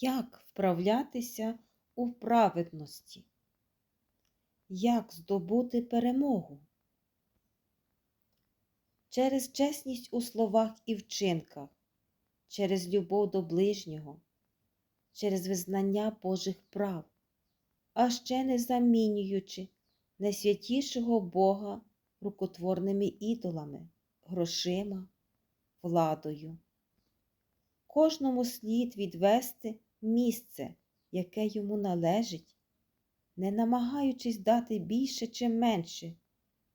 Як вправлятися у праведності? Як здобути перемогу? Через чесність у словах і вчинках, через любов до ближнього, через визнання Божих прав, а ще не замінюючи найсвятішого Бога рукотворними ідолами, грошима, владою. Кожному слід відвести місце, яке йому належить, не намагаючись дати більше чи менше,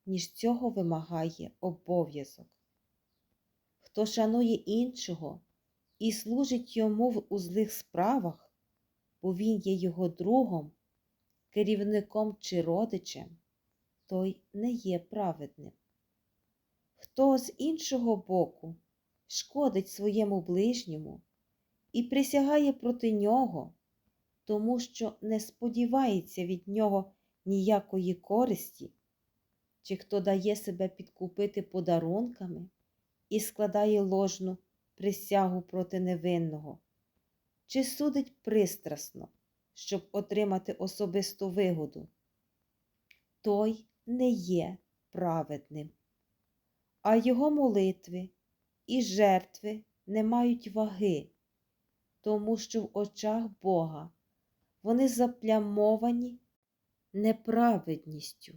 ніж цього вимагає обов'язок. Хто шанує іншого і служить йому у злих справах, бо він є його другом, керівником чи родичем, той не є праведним. Хто з іншого боку шкодить своєму ближньому і присягає проти нього, тому що не сподівається від нього ніякої користі, чи хто дає себе підкупити подарунками і складає ложну присягу проти невинного, чи судить пристрасно, щоб отримати особисту вигоду, той не є праведним, а його молитви і жертви не мають ваги, тому що в очах Бога вони заплямовані неправедністю.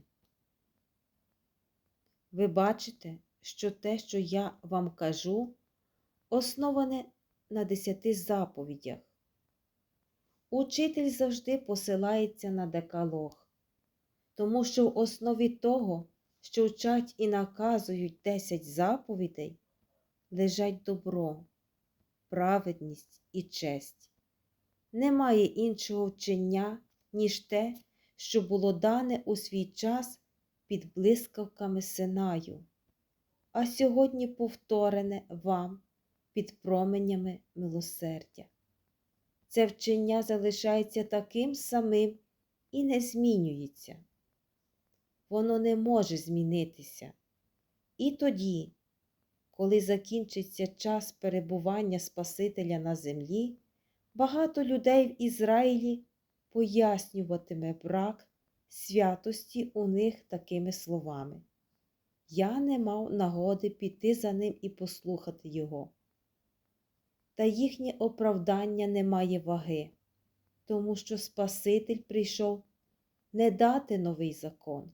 Ви бачите, що те, що я вам кажу, основане на десяти заповідях. Учитель завжди посилається на декалог, тому що в основі того, що вчать і наказують десять заповідей, лежать добро, праведність і честь. Немає іншого вчення, ніж те, що було дане у свій час під блискавками Синаю, а сьогодні повторене вам під променями милосердя. Це вчення залишається таким самим і не змінюється. Воно не може змінитися. І тоді, коли закінчиться час перебування Спасителя на землі, багато людей в Ізраїлі пояснюватиме брак святості у них такими словами. Я не мав нагоди піти за ним і послухати його. Та їхнє оправдання не має ваги, тому що Спаситель прийшов не дати новий закон,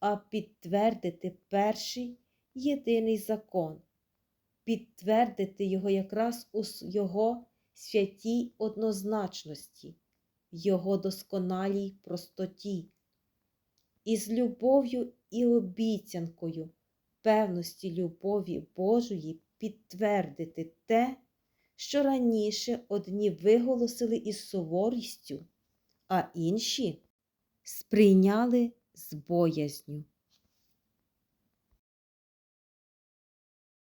а підтвердити перший єдиний закон, підтвердити його якраз у його святій однозначності, його досконалій простоті, і з любов'ю і обіцянкою певності любові Божої підтвердити те, що раніше одні виголосили із суворістю, а інші сприйняли з боязню.